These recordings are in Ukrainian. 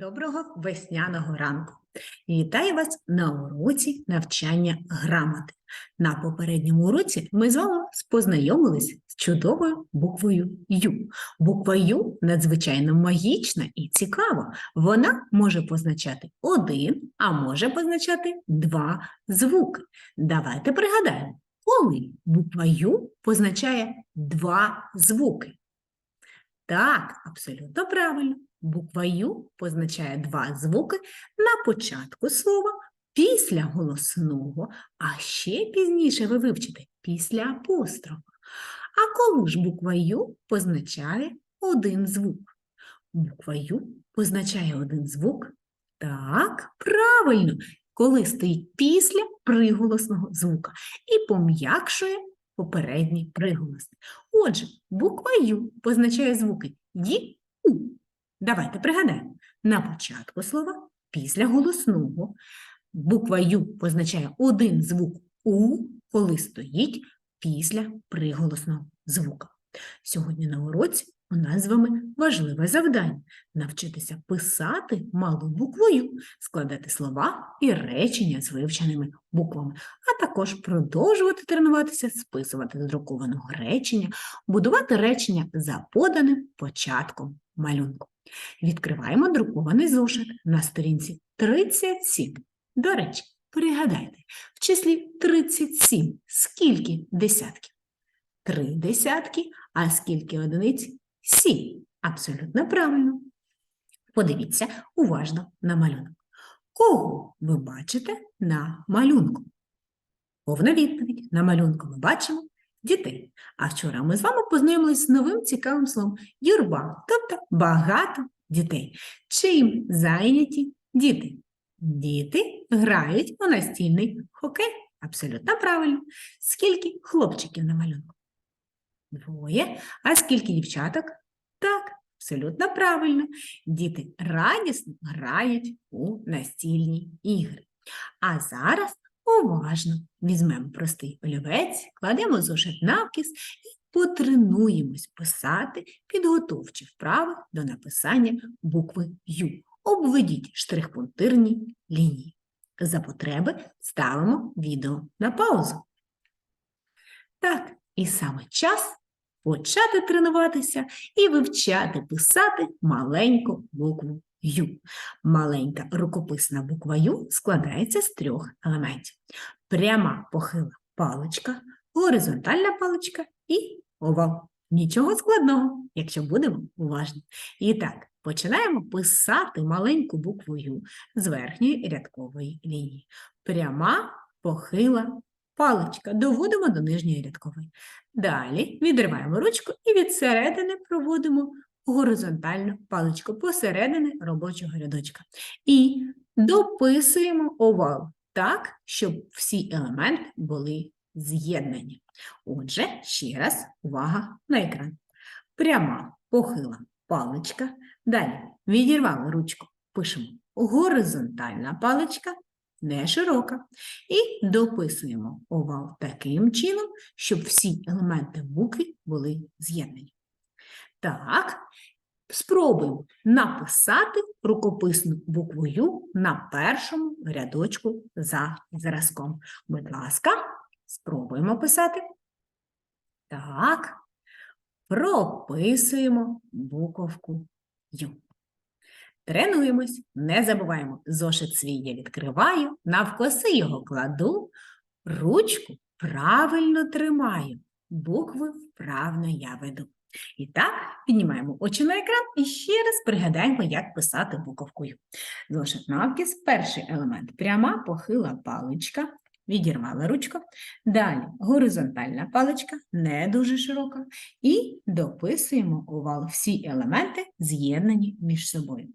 Доброго весняного ранку! Вітаю вас на уроці навчання грамоти. На попередньому уроці ми з вами познайомились з чудовою буквою Ю. Буква Ю надзвичайно магічна і цікава. Вона може позначати один, а може позначати два звуки. Давайте пригадаємо, коли буква Ю позначає два звуки. Так, абсолютно правильно. Буква Ю позначає два звуки на початку слова, після голосного, а ще пізніше ви вивчите після апострофа. А коли ж буква Ю позначає один звук? Буква Ю позначає один звук. Так, правильно, коли стоїть після приголосного звука і пом'якшує попередній приголосний. Отже, буква Ю позначає звуки Ї, У. Давайте пригадаємо. На початку слова, після голосного, буква Ю позначає один звук У, коли стоїть після приголосного звука. Сьогодні на уроці у нас з вами важливе завдання – навчитися писати малу буквою, складати слова і речення з вивченими буквами, а також продовжувати тренуватися, списувати друкованого речення, будувати речення за поданим початком малюнку. Відкриваємо друкований зошит на сторінці 37. До речі, пригадайте, в числі 37 скільки десятків? Три десятки, а скільки одиниць? Сім. Абсолютно правильно. Подивіться уважно на малюнок. Кого ви бачите на малюнку? Повна відповідь. На малюнку ми бачимо дітей. А вчора ми з вами познайомилися з новим цікавим словом юрба, тобто багато дітей. Чим зайняті діти? Діти грають у настільний хокей. Абсолютно правильно. Скільки хлопчиків на малюнку? Двоє. А скільки дівчаток? Так, абсолютно правильно. Діти радісно грають у настільні ігри. А зараз уважно візьмемо простий олівець, кладемо зошит навкіс і потренуємось писати підготовчі вправи до написання букви Ю. Обведіть штрих-пунктирні лінії. За потреби ставимо відео на паузу. Так, і саме час почати тренуватися і вивчати писати маленьку букву Ю. Маленька рукописна буква Ю складається з трьох елементів: пряма похила паличка, горизонтальна паличка і овал. Нічого складного, якщо будемо уважні. І так, починаємо писати маленьку букву Ю з верхньої рядкової лінії. Пряма похила паличка. Доводимо до нижньої рядкової. Далі відриваємо ручку і від середини проводимо горизонтальну паличку посередині робочого рядочка. І дописуємо овал так, щоб всі елементи були з'єднані. Отже, ще раз увага на екран. Пряма похила паличка. Далі відірвали ручку, пишемо горизонтальна паличка, не широка. І дописуємо овал таким чином, щоб всі елементи букви були з'єднані. Так, спробуємо написати рукописну букву Ю на першому рядочку за зразком. Будь ласка, спробуємо писати. Так, прописуємо буковку Ю. Тренуємось, не забуваємо, зошит свій я відкриваю, навкоси його кладу, ручку правильно тримаю, букви вправно я веду. І так, піднімаємо очі на екран і ще раз пригадаємо, як писати буковкою. Зошит навкіс, перший елемент пряма, похила паличка, відірвала ручку. Далі горизонтальна паличка, не дуже широка. І дописуємо овал. Всі елементи з'єднані між собою.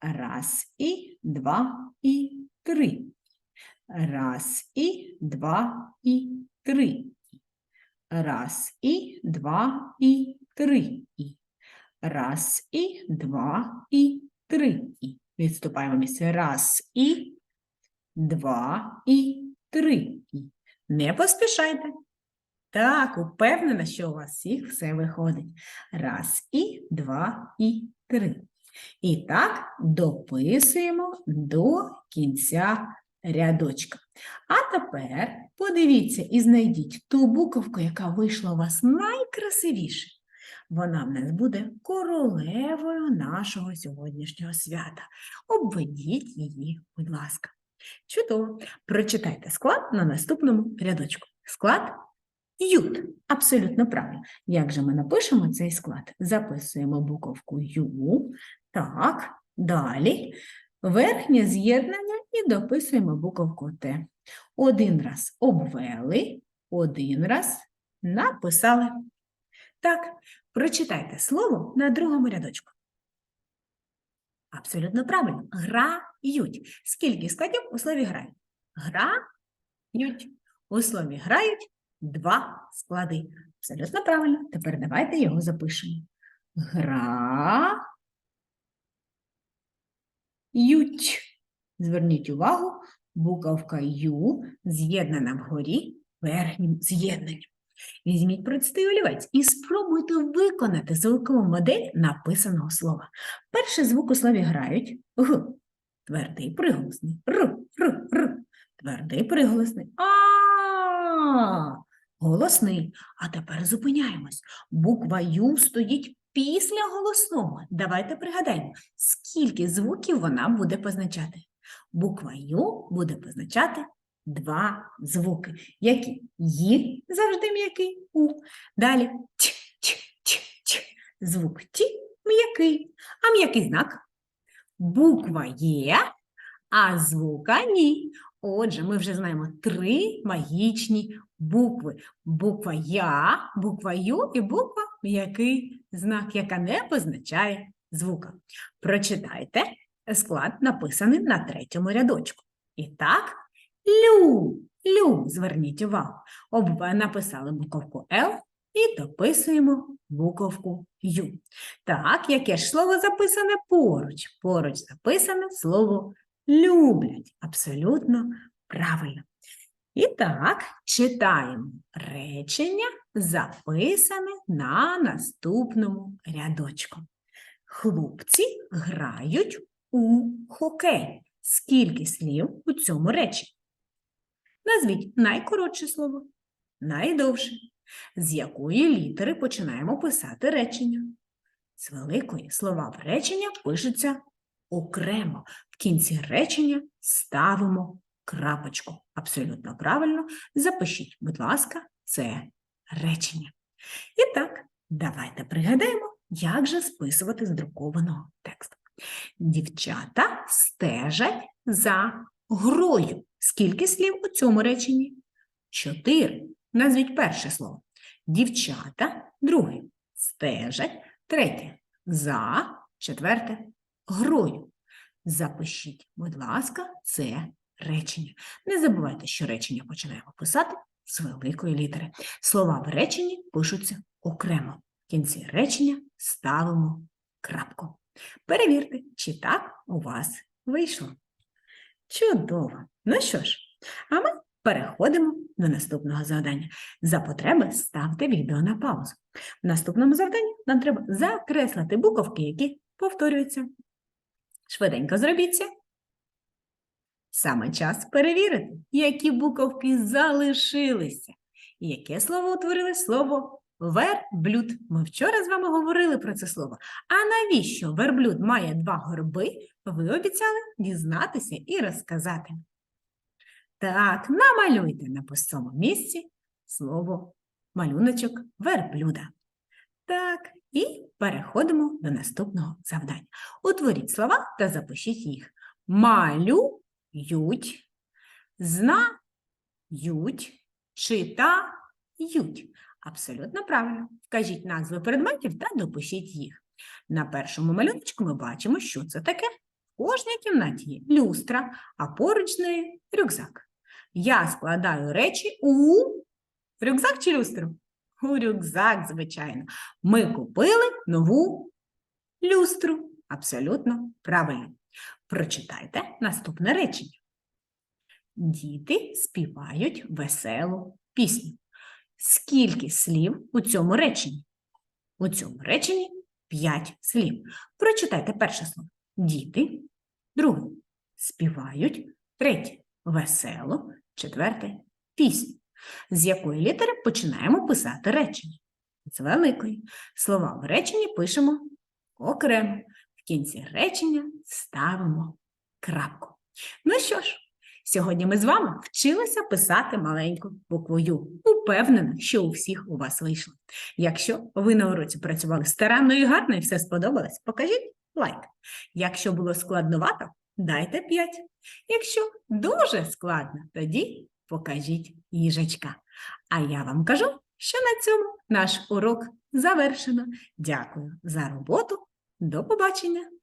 Раз і два і три. Раз і два і три. Раз і два і три і. Раз і два і три і. Відступаємо місце. Раз і два і три і. Не поспішайте. Так, упевнена, що у вас всіх все виходить. Раз і два і три. І так дописуємо до кінця рядочка. А тепер подивіться і знайдіть ту буковку, яка вийшла у вас найкрасивіше. Вона в нас буде королевою нашого сьогоднішнього свята. Обведіть її, будь ласка. Чудово. Прочитайте склад на наступному рядочку. Склад ют. Абсолютно правильно. Як же ми напишемо цей склад? Записуємо буковку Ю. Так, далі. Верхнє з'єднання і дописуємо буковку Т. Один раз обвели, один раз написали. Так, прочитайте слово на другому рядочку. Абсолютно правильно. Грають. Скільки складів у слові грають? Грають. У слові грають два склади. Абсолютно правильно. Тепер давайте його запишемо. Гра. Ють. Зверніть увагу, буковка Ю з'єднана вгорі верхнім з'єднанням. Візьміть простий олівець і спробуйте виконати звукову модель написаного слова. Перший звук у слові грають Г. Твердий приголосний. Р, Р, Р. Твердий приголосний. А. Голосний. А тепер зупиняємось. Буква Ю стоїть після голосного. Давайте пригадаємо, скільки звуків вона буде позначати. Буква Ю буде позначати два звуки. Які? Ї завжди м'який У. Далі ч, ч, ч, ч. Звук Ті м'який. А м'який знак? Буква Є, а звука ні. Отже, ми вже знаємо три магічні букви. Буква Я, буква Ю і буква м'який знак, яка не позначає звука. Прочитайте склад, написаний на третьому рядочку. І так, лю, лю, зверніть увагу. Об написали буковку Л і дописуємо буковку Ю. Так, яке ж слово записане поруч? Поруч записане слово люблять. Абсолютно правильно. І так, читаємо речення, записане на наступному рядочку. Хлопці грають у хокей. Скільки слів у цьому реченні? Назвіть найкоротше слово, найдовше. З якої літери починаємо писати речення? З великої слова в речення пишуться окремо. В кінці речення ставимо крапочку. Абсолютно правильно. Запишіть, будь ласка, це речення. І так, давайте пригадаємо, як же списувати з друкованого тексту. Дівчата стежать за грою. Скільки слів у цьому реченні? Чотири. Назвіть перше слово. Дівчата, друге. Стежать, третє. За, четверте. Грою. Запишіть, будь ласка, це речення. Не забувайте, що речення починаємо писати з великої літери. Слова в реченні пишуться окремо. В кінці речення ставимо крапку. Перевірте, чи так у вас вийшло. Чудово! Ну що ж, а ми переходимо до наступного завдання. За потреби ставте відео на паузу. В наступному завданні нам треба закреслити буковки, які повторюються. Швиденько зробіть це. Саме час перевірити, які буковки залишилися. І яке слово утворили слово верблюд. Ми вчора з вами говорили про це слово. А навіщо верблюд має два горби, ви обіцяли дізнатися і розказати. Так, намалюйте на пустому місці слово малюночок верблюда. Так, і переходимо до наступного завдання. Утворіть слова та запишіть їх. Малюють, знають, читають. Абсолютно правильно. Вкажіть назви предметів та допишіть їх. На першому малюночку ми бачимо, що це таке. Кожній кімнаті є люстра, а поруч з нею рюкзак. Я складаю речі у рюкзак чи люстру? У рюкзак, звичайно. Ми купили нову люстру. Абсолютно правильно. Прочитайте наступне речення. Діти співають веселу пісню. Скільки слів у цьому реченні? У цьому реченні п'ять слів. Прочитайте перше слово діти, друге співають, третє весело, четверте пісня. З якої літери починаємо писати речення? З великої. Слова в реченні пишемо окремо. В кінці речення ставимо крапку. Ну що ж, сьогодні ми з вами вчилися писати маленьку букву «Ю». Упевнена, що у всіх у вас вийшло. Якщо ви на уроці працювали старанно і гарно і все сподобалось, покажіть лайк. Якщо було складновато, дайте 5. Якщо дуже складно, тоді покажіть їжачка. А я вам кажу, що на цьому наш урок завершено. Дякую за роботу. До побачення!